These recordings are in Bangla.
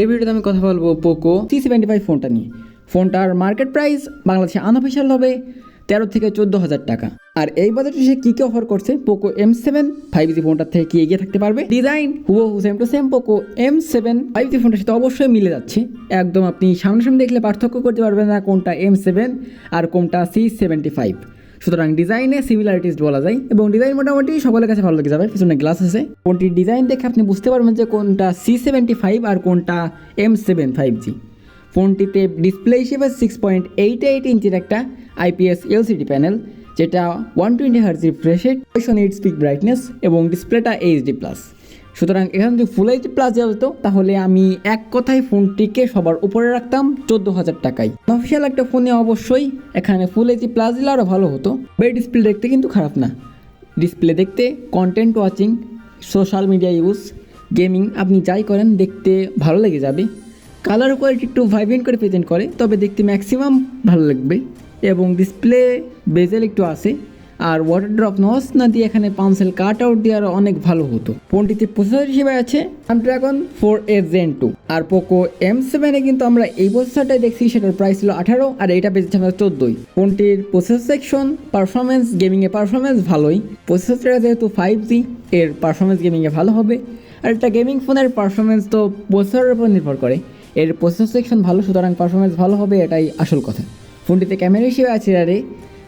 এই ভিডিওতে আমি কথা বলব পোকো সি সেভেন্টি ফাইভ ফোনটা নিয়ে। ফোনটার মার্কেট প্রাইস বাংলাদেশে আনঅফিসিয়াল হবে তেরো থেকে চোদ্দ হাজার টাকা। আর এই বাজেটে সে কী কী অফার করছে? Poco M seven five G ফোনটার থেকে কি এগিয়ে থাকতে পারবে? Design হুবো same to same Poco M seven five G ফোনটার সাথে অবশ্যই মিলে যাচ্ছে। একদম আপনি সামনাসামনি দেখলে পার্থক্য করতে পারবেন না কোনটা এম সেভেন আর কোনটা সি সেভেন্টি ফাইভ সুতরাং ডিজাইনে সিমিলারিটিস বলা যায় এবং ডিজাইন মোটামুটি সকলের কাছে ভালো লেগে যাবে, পিছনে গ্লাস আছে। কোনটির ডিজাইন দেখে আপনি বুঝতে পারবেন যে কোনটা সি সেভেন্টি ফাইভ আর কোনটা এম সেভেন ফাইভ জি ফোনটিতে ডিসপ্লে হিসেবে সিক্স পয়েন্ট এইট এইট ইঞ্চির একটা আইপিএস এলসিডি প্যানেল যেটা one twenty hertz refresh rate পয়সা নিট স্পিক ব্রাইটনেস এবং ডিসপ্লেটা এইচডি প্লাস সুতরাং এখানে যদি ফুল এইচডি প্লাস দেওয়া হতো তাহলে আমি এক কথায় ফোনটিকে সবার উপরে রাখতাম চোদ্দ হাজার টাকায়। অফিসিয়াল একটা ফোনে অবশ্যই, এখানে ফুল এইচডি প্লাস দিলে আরও ভালো হতো। বেড ডিসপ্লে দেখতে কিন্তু খারাপ না। ডিসপ্লে দেখতে content watching social media use gaming আপনি যাই করেন, দেখতে ভালো লেগে যাবে। কালার কোয়ালিটি একটু ভাইব্রেন্ট করে প্রেজেন্ট করে, তবে দেখতে ম্যাক্সিমাম ভালো লাগবে। এবং ডিসপ্লে বেজেল একটু আছে। আর ওয়াটার ড্রপ নস না দিয়ে এখানে পাউন্সেল কাট আউট আরও অনেক ভালো হতো। ফোনটিতে প্রসেসর হিসেবে আছে Snapdragon four A Gen two R Poco M সেভেনে কিন্তু আমরা এই প্রসেসরটাই দেখছি, সেটার প্রাইস ছিল আঠারো, আর এটা বেঁচেছে আমরা চোদ্দোই। ফোনটির প্রসেসর সেকশন পারফরমেন্স গেমিংয়ে পারফরমেন্স ভালোই। প্রসেসরটা যেহেতু ফাইভ জি এর পারফরমেন্স গেমিংয়ে ভালো হবে। আর একটা গেমিং ফোনের পারফরমেন্স তো প্রসেসরের উপর নির্ভর করে। এর প্রসেসর সেকশন ভালো, সুতরাং পারফরমেন্স ভালো হবে, এটাই আসল কথা। ফোনটিতে ক্যামেরা হিসেবে আছে, আরে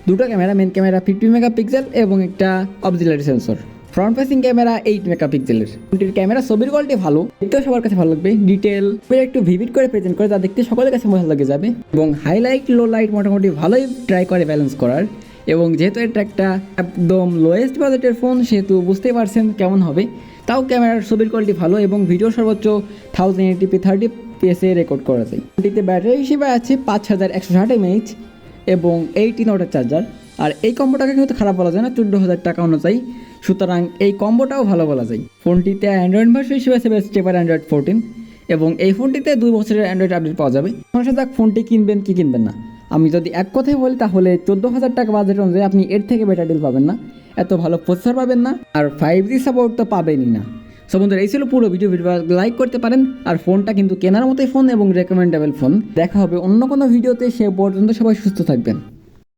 দুটো camera main camera fifty megapixel এবং একটা auxiliary sensor front facing camera eight মেগাপিক্সেলের ফোনটির ক্যামেরা ছবির কোয়ালিটি ভালো, দেখতেও সবার কাছে ভালো লাগবে। ডিটেল একটু ভিভিড করে প্রেজেন্ট করে, তা দেখতে সকলের কাছে ভালো লাগে যাবে। এবং হাইলাইট লো লাইট মোটামুটি ভালোই ট্রাই করে ব্যালেন্স করার। এবং যেহেতু এটা একটা একদম লোয়েস্ট বাজেটের ফোন সেহেতু বুঝতেই পারছেন কেমন হবে। তাও ক্যামেরার ছবির কোয়ালিটি ভালো এবং ভিডিও সর্বোচ্চ থাউজেন্ড এইটিপি থার্টি পিএসএ রেকর্ড করা যায়। ফোনটিতে ব্যাটারি হিসেবে আছে পাঁচ হাজার একশো ষাট এমএইচ এবং এইটিন ওয়াটার চার্জার আর এই কম্বোটাকে কিন্তু খারাপ বলা যায় না চোদ্দ হাজার টাকা অনুযায়ী। সুতরাং এই কম্বোটাও ভালো বলা যায়। ফোনটিতে অ্যান্ড্রয়েড ভার্সন হিসেবে আছে স্টেপার অ্যান্ড্রয়েড ফোরটিন এবং এই ফোনটিতে দুই বছরের অ্যান্ড্রয়েড আপডেট পাওয়া যাবে। মানুষের যাক ফোনটি কিনবেন কি কিনবেন না। আমি যদি এক কথাই বলি, তাহলে চোদ্দ হাজার টাকা বাজেট অনুযায়ী আপনি এর থেকে বেটার ডিল পাবেন না। এত ভালো প্রসেসর পাবেন না, আর ফাইভ জি সাপোর্ট তো পাবেনই না। সো বন্ধুরা, এই ছিল পুরো ভিডিও ভিডিও লাইক করতে পারেন। আর ফোনটা কিন্তু কেনার মতোই ফোন এবং রেকমেন্ডেবল ফোন দেখা হবে অন্য কোনো ভিডিওতে সে পর্যন্ত সবাই সুস্থ থাকবেন।